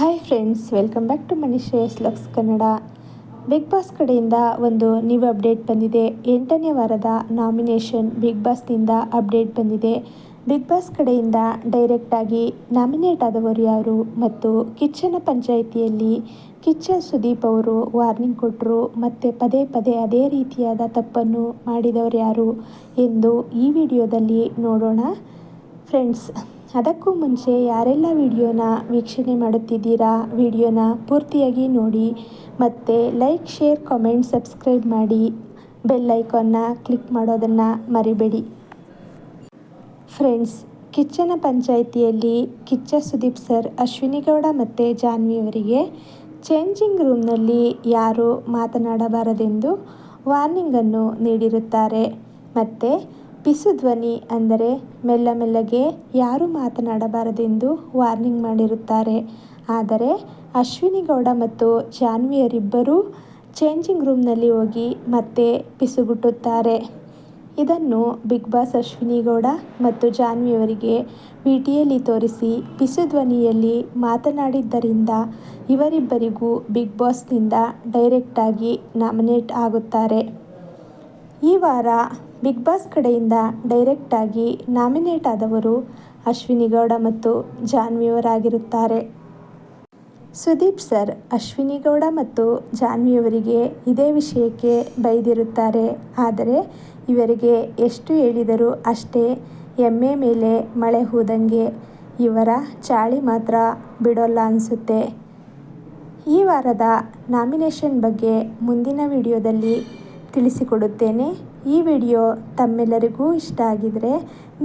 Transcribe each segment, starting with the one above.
Hi friends welcome back to Manishreyas lux Kannada Bigg Boss ಕಡೆಯಿಂದ ಒಂದು new update ಬಂದಿದೆ. ಎಂಟನೇ ವಾರದ ನಾಮಿನೇಷನ್ ಬಿಗ್ ಬಾಸ್ನಿಂದ ಅಪ್ಡೇಟ್ ಬಂದಿದೆ. ಬಿಗ್ ಬಾಸ್ ಕಡೆಯಿಂದ ಡೈರೆಕ್ಟಾಗಿ ನಾಮಿನೇಟ್ ಆದವರು ಯಾರು ಮತ್ತು ಕಿಚ್ಚನ ಪಂಚಾಯಿತಿಯಲ್ಲಿ ಕಿಚ್ಚ ಸುದೀಪ್ ಅವರು ವಾರ್ನಿಂಗ್ ಕೊಟ್ಟರು ಮತ್ತು ಪದೇ ಪದೇ ಅದೇ ರೀತಿಯಾದ ತಪ್ಪನ್ನು ಮಾಡಿದವರು ಯಾರು ಎಂದು ಈ ವಿಡಿಯೋದಲ್ಲಿ ನೋಡೋಣ. ಫ್ರೆಂಡ್ಸ್ ಅದಕ್ಕೂ ಮುಂಚೆ ಯಾರೆಲ್ಲ ವಿಡಿಯೋನ ವೀಕ್ಷಣೆ ಮಾಡುತ್ತಿದ್ದೀರಾ, ವಿಡಿಯೋನ ಪೂರ್ತಿಯಾಗಿ ನೋಡಿ ಮತ್ತು ಲೈಕ್, ಶೇರ್, ಕಾಮೆಂಟ್, ಸಬ್ಸ್ಕ್ರೈಬ್ ಮಾಡಿ ಬೆಲ್ ಐಕಾನ್ನ ಕ್ಲಿಕ್ ಮಾಡೋದನ್ನು ಮರಿಬೇಡಿ. ಫ್ರೆಂಡ್ಸ್, ಕಿಚ್ಚನ ಪಂಚಾಯಿತಿಯಲ್ಲಿ ಕಿಚ್ಚ ಸುದೀಪ್ ಸರ್ ಅಶ್ವಿನಿ ಗೌಡ ಮತ್ತು ಜಾನ್ವಿಯವರಿಗೆ ಚೇಂಜಿಂಗ್ ರೂಮ್ನಲ್ಲಿ ಯಾರು ಮಾತನಾಡಬಾರದೆಂದು ವಾರ್ನಿಂಗನ್ನು ನೀಡಿರುತ್ತಾರೆ. ಮತ್ತು ಪಿಸು ಧ್ವನಿ ಅಂದರೆ ಮೆಲ್ಲ ಮೆಲ್ಲಗೆ ಯಾರು ಮಾತನಾಡಬಾರದೆಂದು ವಾರ್ನಿಂಗ್ ಮಾಡಿರುತ್ತಾರೆ. ಆದರೆ ಅಶ್ವಿನಿ ಗೌಡ ಮತ್ತು ಜಾನ್ವಿಯರಿಬ್ಬರೂ ಚೇಂಜಿಂಗ್ ರೂಮ್ನಲ್ಲಿ ಹೋಗಿ ಮತ್ತೆ ಪಿಸುಗುಟ್ಟುತ್ತಾರೆ. ಇದನ್ನು ಬಿಗ್ ಬಾಸ್ ಅಶ್ವಿನಿ ಗೌಡ ಮತ್ತು ಜಾನ್ವಿಯವರಿಗೆ ವಿ ಟಿಯಲ್ಲಿ ತೋರಿಸಿ ಪಿಸುಧ್ವನಿಯಲ್ಲಿ ಮಾತನಾಡಿದ್ದರಿಂದ ಇವರಿಬ್ಬರಿಗೂ ಬಿಗ್ ಬಾಸ್ನಿಂದ ಡೈರೆಕ್ಟಾಗಿ ನಾಮಿನೇಟ್ ಆಗುತ್ತಾರೆ. ಈ ವಾರ ಬಿಗ್ ಬಾಸ್ ಕಡೆಯಿಂದ ಡೈರೆಕ್ಟಾಗಿ ನಾಮಿನೇಟ್ ಆದವರು ಅಶ್ವಿನಿ ಗೌಡ ಮತ್ತು ಜಾನ್ವಿಯವರಾಗಿರುತ್ತಾರೆ ಸುದೀಪ್ ಸರ್ ಅಶ್ವಿನಿ ಗೌಡ ಮತ್ತು ಜಾನ್ವಿಯವರಿಗೆ ಇದೇ ವಿಷಯಕ್ಕೆ ಬೈದಿರುತ್ತಾರೆ. ಆದರೆ ಇವರಿಗೆ ಎಷ್ಟು ಹೇಳಿದರೂ ಅಷ್ಟೇ ಎಮ್ಮೆ ಮೇಲೆ ಮಳೆ ಹೋದಂಗೆ ಇವರ ಚಾಳಿ ಮಾತ್ರ ಬಿಡೋಲ್ಲ ಅನಿಸುತ್ತೆ. ಈ ವಾರದ ನಾಮಿನೇಷನ್ ಬಗ್ಗೆ ಮುಂದಿನ ವಿಡಿಯೋದಲ್ಲಿ ತಿಳಿಸಿಕೊಡುತ್ತೇನೆ. ಈ ವಿಡಿಯೋ ತಮ್ಮೆಲ್ಲರಿಗೂ ಇಷ್ಟ ಆಗಿದರೆ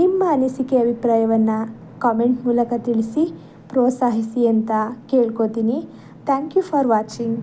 ನಿಮ್ಮ ಅನಿಸಿಕೆ, ಅಭಿಪ್ರಾಯವನ್ನು ಕಾಮೆಂಟ್ ಮೂಲಕ ತಿಳಿಸಿ, ಪ್ರೋತ್ಸಾಹಿಸಿ ಅಂತ ಕೇಳ್ಕೊತೀನಿ. Thank you for watching.